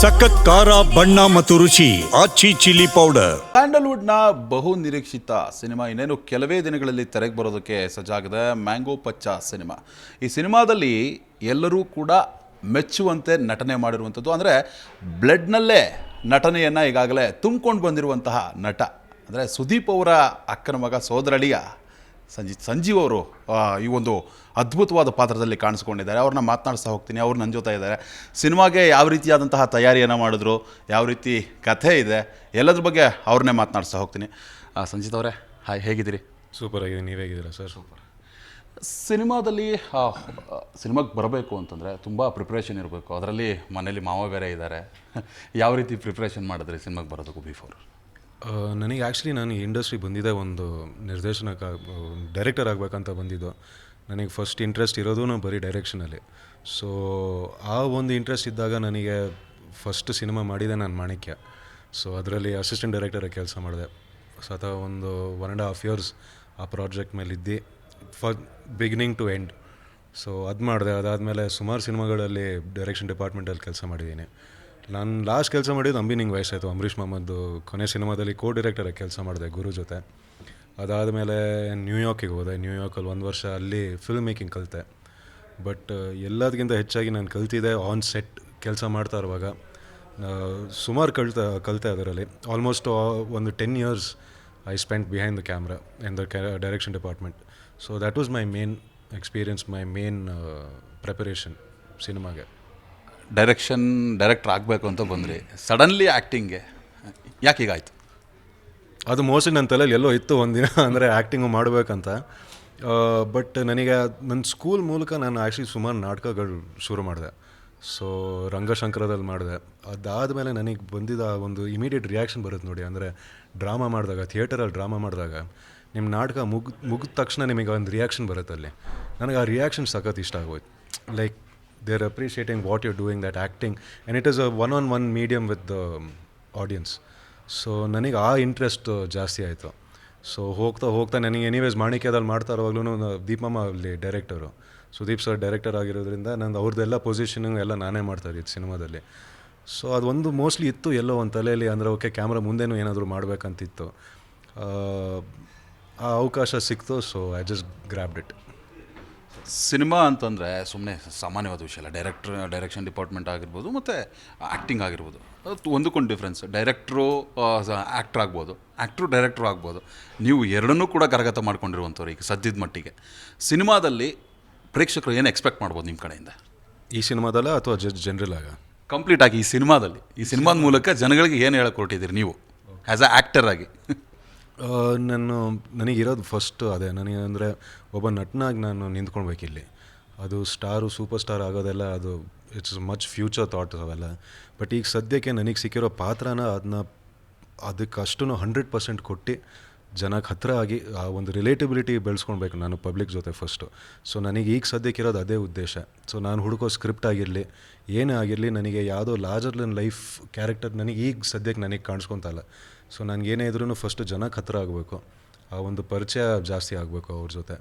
ಸಖತ್ ಖಾರ, ಬಣ್ಣ ಮತ್ತು ರುಚಿ ಆಚಿ ಚಿಲ್ಲಿ ಪೌಡರ್. ಸ್ಯಾಂಡಲ್ವುಡ್ನ ಬಹು ನಿರೀಕ್ಷಿತ ಸಿನಿಮಾ. ಇನ್ನೇನು ಕೆಲವೇ ದಿನಗಳಲ್ಲಿ ತೆರೆಗೆ ಬರೋದಕ್ಕೆ ಸಜ್ಜಾಗಿದೆ ಮ್ಯಾಂಗೋ ಪಚ್ಚ ಸಿನಿಮಾ. ಈ ಸಿನಿಮಾದಲ್ಲಿ ಎಲ್ಲರೂ ಕೂಡ ಮೆಚ್ಚುವಂತೆ ನಟನೆ ಮಾಡಿರುವಂಥದ್ದು. ಅಂದರೆ ಬ್ಲಡ್ನಲ್ಲೇ ನಟನೆಯನ್ನು ಈಗಾಗಲೇ ತುಂಬಿಕೊಂಡು ಬಂದಿರುವಂತಹ ನಟ. ಅಂದರೆ ಸುದೀಪ್ ಅವರ ಅಕ್ಕನ ಮಗ ಸೋದರಳಿಯ ಸಂಜಿ ಸಂಜೀವ್ ಅವರು ಈ ಒಂದು ಅದ್ಭುತವಾದ ಪಾತ್ರದಲ್ಲಿ ಕಾಣಿಸ್ಕೊಂಡಿದ್ದಾರೆ. ಅವ್ರನ್ನ ಮಾತನಾಡಿಸ್ತಾ ಹೋಗ್ತೀನಿ ಅವ್ರು ನನ್ನ ಜೊತೆ ಇದ್ದಾರೆ ಸಿನಿಮಾಗೆ ಯಾವ ರೀತಿಯಾದಂತಹ ತಯಾರಿಯನ್ನು ಮಾಡಿದ್ರು ಯಾವ ರೀತಿ ಕಥೆ ಇದೆ ಎಲ್ಲದ್ರ ಬಗ್ಗೆ ಅವ್ರನ್ನೇ ಮಾತನಾಡಿಸ್ತಾ ಹೋಗ್ತೀನಿ. ಸಂಜೀತ್ ಸಂಜಿತ್ ಅವರೇ ಹಾಯ್ ಹೇಗಿದ್ದೀರಿ? ಸೂಪರ್ ಆಗಿದೆ ನೀವು ಹೇಗಿದ್ದೀರಾ ಸರ್? ಸೂಪರ್. ಸಿನಿಮಾದಲ್ಲಿ ಸಿನಿಮಾಗೆ ಬರಬೇಕು ಅಂತಂದರೆ ತುಂಬ ಪ್ರಿಪ್ರೇಷನ್ ಇರಬೇಕು. ಅದರಲ್ಲಿ ಮನೇಲಿ ಮಾವ ಬೇರೆ ಇದ್ದಾರೆ ಯಾವ ರೀತಿ ಪ್ರಿಪ್ರೇಷನ್ ಮಾಡಿದ್ರಿ ಸಿನಿಮಾಗೆ ಬರೋದಕ್ಕೂ ಬಿಫೋರ್? ನನಗೆ ಆ್ಯಕ್ಚುಲಿ ನಾನು ಈ ಇಂಡಸ್ಟ್ರಿ ಬಂದಿದ್ದೆ ಒಂದು ನಿರ್ದೇಶನಕ್ಕೆ ಡೈರೆಕ್ಟರ್ ಆಗಬೇಕಂತ ಬಂದಿದ್ದು. ನನಗೆ ಫಸ್ಟ್ ಇಂಟ್ರೆಸ್ಟ್ ಇರೋದು ಬರೀ ಡೈರೆಕ್ಷನಲ್ಲಿ ಸೊ ಆ ಒಂದು ಇಂಟ್ರೆಸ್ಟ್ ಇದ್ದಾಗ ನನಗೆ ಫಸ್ಟ್ ಸಿನಿಮಾ ಮಾಡಿದೆ ನಾನು ಮಾಣಿಕ್ಯ. ಸೊ ಅದರಲ್ಲಿ ಅಸಿಸ್ಟೆಂಟ್ ಡೈರೆಕ್ಟರಾಗಿ ಕೆಲಸ ಮಾಡಿದೆ. ಸತ ಒಂದು ಒನ್ ಆ್ಯಂಡ್ ಹಾಫ್ ಇಯರ್ಸ್ ಆ ಪ್ರಾಜೆಕ್ಟ್ ಮೇಲೆ ಇದ್ದು ಫ ಬಿಗಿನಿಂಗ್ ಟು ಎಂಡ್ ಸೊ ಅದು ಮಾಡಿದೆ. ಅದಾದಮೇಲೆ ಸುಮಾರು ಸಿನಿಮಾಗಳಲ್ಲಿ ಡೈರೆಕ್ಷನ್ ಡಿಪಾರ್ಟ್ಮೆಂಟಲ್ಲಿ ಕೆಲಸ ಮಾಡಿದ್ದೀನಿ ನಾನು ಲಾಸ್ಟ್ ಕೆಲಸ ಮಾಡಿದ್ದು ಅಂಬಿನಿಂಗ್ ವಯಸ್ಸಾಯಿತು. ಅಂಬರೀಷ್ ಮೊಹಮ್ಮದ್ ಕೊನೆ ಸಿನಿಮಾದಲ್ಲಿ ಕೋ ಡೈರೆಕ್ಟರಾಗಿ ಕೆಲಸ ಮಾಡಿದೆ ಗುರು ಜೊತೆ. ಅದಾದಮೇಲೆ ನ್ಯೂಯಾರ್ಕಿಗೆ ಹೋದೆ. ನ್ಯೂಯಾರ್ಕಲ್ಲಿ ಒಂದು ವರ್ಷ ಅಲ್ಲಿ ಫಿಲ್ಮ್ ಮೇಕಿಂಗ್ ಕಲಿತೆ. ಬಟ್ ಎಲ್ಲದಕ್ಕಿಂತ ಹೆಚ್ಚಾಗಿ ನಾನು ಕಲ್ತಿದ್ದೆ ಆನ್ ಸೆಟ್ ಕೆಲಸ ಮಾಡ್ತಾ ಇರುವಾಗ. ಸುಮಾರು ಕಲ್ತ ಕಲಿತೆ ಅದರಲ್ಲಿ. ಆಲ್ಮೋಸ್ಟ್ ಒಂದು ten years I spend behind the camera in the direction department so that was my main experience my main preparation ಸಿನಿಮಾಗೆ ಡೈರೆಕ್ಷನ್ ಡೈರೆಕ್ಟರ್ ಆಗಬೇಕು ಅಂತ ಬಂದ್ರಿ. ಸಡನ್ಲಿ ಆ್ಯಕ್ಟಿಂಗ್ಗೆ ಯಾಕೆ ಹೀಗಾಯ್ತು? ಅದು ಮೋಸ್ಟ್ಲಿ ನನ್ನ ತಲೆಯಲ್ಲಿ ಎಲ್ಲೋ ಇತ್ತು ಒಂದಿನ, ಅಂದರೆ ಆ್ಯಕ್ಟಿಂಗು ಮಾಡಬೇಕಂತ. ಬಟ್ ನನಗೆ ನನ್ನ ಸ್ಕೂಲ್ ಮೂಲಕ ನಾನು ಆ್ಯಕ್ಚುಲಿ ಸುಮಾರು ನಾಟಕಗಳು ಶುರು ಮಾಡಿದೆ. ಸೊ ರಂಗಶಂಕರದಲ್ಲಿ ಮಾಡಿದೆ. ಅದಾದಮೇಲೆ ನನಗೆ ಬಂದಿದ್ದ ಒಂದು ಇಮಿಡಿಯೇಟ್ ರಿಯಾಕ್ಷನ್ ಬರುತ್ತೆ ನೋಡಿ, ಅಂದರೆ ಡ್ರಾಮಾ ಮಾಡಿದಾಗ ಥಿಯೇಟರಲ್ಲಿ ಡ್ರಾಮಾ ಮಾಡಿದಾಗ ನಿಮ್ಮ ನಾಟಕ ಮುಗ್, ಮುಗಿದ ತಕ್ಷಣ ನಿಮಗೆ ಒಂದು ರಿಯಾಕ್ಷನ್ ಬರುತ್ತೆ ಅಲ್ಲಿ ನನಗೆ ಆ ರಿಯಾಕ್ಷನ್ ಸಖತ್ ಇಷ್ಟ ಆಗೋಯ್ತು. Like they appreciating what you're doing, that acting, and it is a one-on-one medium with the audience so ನನಗೆ ಆ ಇಂಟ್ರೆಸ್ಟ್ ಜಾಸ್ತಿ ಆಯಿತು. ಸೊ ಹೋಗ್ತಾ ಹೋಗ್ತಾ ನನಗೆ ಎನಿವೇಸ್ ಮಾಣಿಕ್ಯದಲ್ಲಿ ಮಾಡ್ತಾ ಇರುವಾಗಲೂ ದೀಪಮ್ಮ ಅಲ್ಲಿ ಡೈರೆಕ್ಟರು ಸುದೀಪ್ ಸರ್ ಡೈರೆಕ್ಟರ್ ಆಗಿರೋದ್ರಿಂದ ನಂದು ಅವ್ರದ್ದೆಲ್ಲ ಪೊಸಿಷನಿಂಗ್ ಎಲ್ಲ ನಾನೇ ಮಾಡ್ತಾ ಇದ್ದಿದ್ದು ಸಿನಿಮಾದಲ್ಲಿ. ಸೊ ಅದೊಂದು ಮೋಸ್ಟ್ಲಿ ಇತ್ತು ಎಲ್ಲೋ ಒಂದು ತಲೆಯಲ್ಲಿ ಅಂದರೆ ಓಕೆ ಕ್ಯಾಮ್ರಾ ಮುಂದೆನೂ ಏನಾದರೂ ಮಾಡಬೇಕಂತಿತ್ತು. ಆ ಅವಕಾಶ ಸಿಕ್ತು so I just grabbed it cinema ಅಂತಂದರೆ ಸುಮ್ಮನೆ ಸಾಮಾನ್ಯವಾದ ವಿಷಯ ಅಲ್ಲ. ಡೈರೆಕ್ಟ್ರ್ ಡೈರೆಕ್ಷನ್ ಡಿಪಾರ್ಟ್ಮೆಂಟ್ ಆಗಿರ್ಬೋದು ಮತ್ತು ಆ್ಯಕ್ಟಿಂಗ್ ಆಗಿರ್ಬೋದು. ಅದು ಒಂದಕ್ಕೊಂದು ಡಿಫ್ರೆನ್ಸ್ ಡೈರೆಕ್ಟ್ರು ಆ್ಯಕ್ಟ್ರ್ ಆಗ್ಬೋದು. ಆ್ಯಕ್ಟ್ರು ಡೈರೆಕ್ಟ್ರು ಆಗ್ಬೋದು. ನೀವು ಎರಡನ್ನೂ ಕೂಡ ಕರಗತ ಮಾಡ್ಕೊಂಡಿರುವಂಥವ್ರು ಈಗ ಸದ್ಯದ ಮಟ್ಟಿಗೆ. ಸಿನಿಮಾದಲ್ಲಿ ಪ್ರೇಕ್ಷಕರು ಏನು ಎಕ್ಸ್ಪೆಕ್ಟ್ ಮಾಡ್ಬೋದು ನಿಮ್ಮ ಕಡೆಯಿಂದ? ಈ ಸಿನಿಮಾದಲ್ಲ ಅಥವಾ ಜಸ್ಟ್ ಜನರಲ್ ಆಗ? ಕಂಪ್ಲೀಟ್ ಆಗಿ ಈ ಸಿನಿಮಾದಲ್ಲಿ. ಈ ಸಿನಿಮಾದ ಮೂಲಕ ಜನಗಳಿಗೆ ಏನು ಹೇಳಕ್ಕೆ ಹೊರಟಿದ್ದೀರಿ ನೀವು? ಆ್ಯಸ್ ಅ ಆ್ಯಕ್ಟರ್ ಆಗಿ. ನಾನು, ನನಗಿರೋದು ಫಸ್ಟ್ ಅದೇ. ನನಗೆ ಅಂದರೆ ಒಬ್ಬ ನಟನಾಗಿ ನಾನು ನಿಂತ್ಕೊಳ್ಬೇಕಿಲ್ಲಿ. ಅದು ಸ್ಟಾರು, ಸೂಪರ್ ಸ್ಟಾರ್ ಆಗೋದೆಲ್ಲ ಅದು ಇಟ್ಸ್ ಮಚ್ ಫ್ಯೂಚರ್ ಥಾಟ್ ಅವೆಲ್ಲ. ಬಟ್ ಈಗ ಸದ್ಯಕ್ಕೆ ನನಗೆ ಸಿಕ್ಕಿರೋ ಪಾತ್ರನ ಅದನ್ನ ಅದಕ್ಕೆ ಅಷ್ಟು ಹಂಡ್ರೆಡ್ ಪರ್ಸೆಂಟ್ ಕೊಟ್ಟು ಜನಕ್ಕೆ ಹತ್ತಿರ ಆಗಿ ಆ ಒಂದು ರಿಲೇಟಿಬಿಲಿಟಿ ಬೆಳೆಸ್ಕೊಳ್ಬೇಕು ನಾನು ಪಬ್ಲಿಕ್ ಜೊತೆ ಫಸ್ಟು ಸೊ ನನಗೆ ಈಗ ಸದ್ಯಕ್ಕಿರೋದು ಅದೇ ಉದ್ದೇಶ. ಸೊ ನಾನು ಹುಡುಕೋ ಸ್ಕ್ರಿಪ್ಟ್ ಆಗಿರಲಿ, ಏನೇ ಆಗಿರಲಿ, ನನಗೆ ಯಾವುದೋ ಲಾರ್ಜರ್ ಲೈಫ್ ಕ್ಯಾರೆಕ್ಟರ್ ನನಗೆ ಈಗ ಸದ್ಯಕ್ಕೆ ನನಗೆ ಕಾಣಿಸ್ಕೊತಲ್ಲ ಸೊ ನನಗೇನೇ ಇದ್ರೂ ಫಸ್ಟ್ ಜನಕ್ಕೆ ಹತ್ತಿರ ಆಗಬೇಕು. ಆ ಒಂದು ಪರಿಚಯ ಜಾಸ್ತಿ ಆಗಬೇಕು ಅವ್ರ ಜೊತೆ.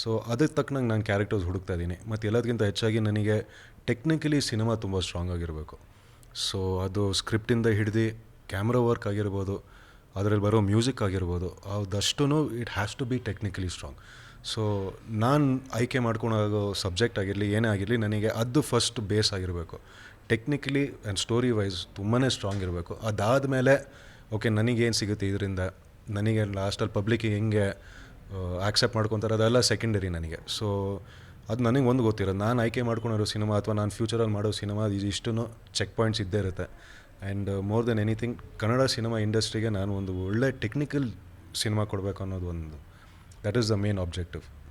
ಸೊ ಅದಕ್ಕೆ ತಕ್ಕನಂಗೆ ನಾನು ಕ್ಯಾರೆಕ್ಟರ್ಸ್ ಹುಡುಕ್ತಾ ಇದ್ದೀನಿ. ಮತ್ತು ಎಲ್ಲದಕ್ಕಿಂತ ಹೆಚ್ಚಾಗಿ ನನಗೆ ಟೆಕ್ನಿಕಲಿ ಸಿನಿಮಾ ತುಂಬ ಸ್ಟ್ರಾಂಗ್ ಆಗಿರಬೇಕು. ಸೊ ಅದು ಸ್ಕ್ರಿಪ್ಟಿಂದ ಹಿಡಿದು ಕ್ಯಾಮ್ರಾ ವರ್ಕ್ ಆಗಿರ್ಬೋದು, ಅದರಲ್ಲಿ ಬರೋ ಮ್ಯೂಸಿಕ್ ಆಗಿರ್ಬೋದು ಅದಷ್ಟು it has to be technically strong so ನಾನು ಆಯ್ಕೆ ಮಾಡ್ಕೊಂಡಾಗೋ ಸಬ್ಜೆಕ್ಟ್ ಆಗಿರಲಿ, ಏನೇ ಆಗಿರಲಿ, ನನಗೆ ಅದು ಫಸ್ಟ್ ಬೇಸ್ ಆಗಿರಬೇಕು. ಟೆಕ್ನಿಕಲಿ ಆ್ಯಂಡ್ ಸ್ಟೋರಿ ವೈಸ್ ತುಂಬಾ ಸ್ಟ್ರಾಂಗ್ ಇರಬೇಕು. ಅದಾದಮೇಲೆ ಓಕೆ ನನಗೇನು ಸಿಗುತ್ತೆ ಇದರಿಂದ? ನನಗೆ ಲಾಸ್ಟಲ್ಲಿ ಪಬ್ಲಿಕ್ಕಿಗೆ ಹೆಂಗೆ ಆಕ್ಸೆಪ್ಟ್ ಮಾಡ್ಕೊತಾರೆ ಅದೆಲ್ಲ ಸೆಕೆಂಡರಿ ನನಗೆ. ಸೊ ಅದು ನನಗೆ ಒಂದು ಗೊತ್ತಿರೋದು, ನಾನು ಆಯ್ಕೆ ಮಾಡ್ಕೊಂಡಿರೋ ಸಿನಿಮಾ ಅಥವಾ ನಾನು ಫ್ಯೂಚರಲ್ಲಿ ಮಾಡೋ ಸಿನಿಮಾ ಇದಿಷ್ಟು ಚೆಕ್ ಪಾಯಿಂಟ್ಸ್ ಇದ್ದೇ ಇರುತ್ತೆ. And more than anything Kannada cinema ಇಂಡಸ್ಟ್ರಿಗೆ ನಾನು ಒಂದು ಒಳ್ಳೆ ಟೆಕ್ನಿಕಲ್ ಸಿನಿಮಾ ಕೊಡಬೇಕು ಅನ್ನೋದು ಒಂದು that is the main objective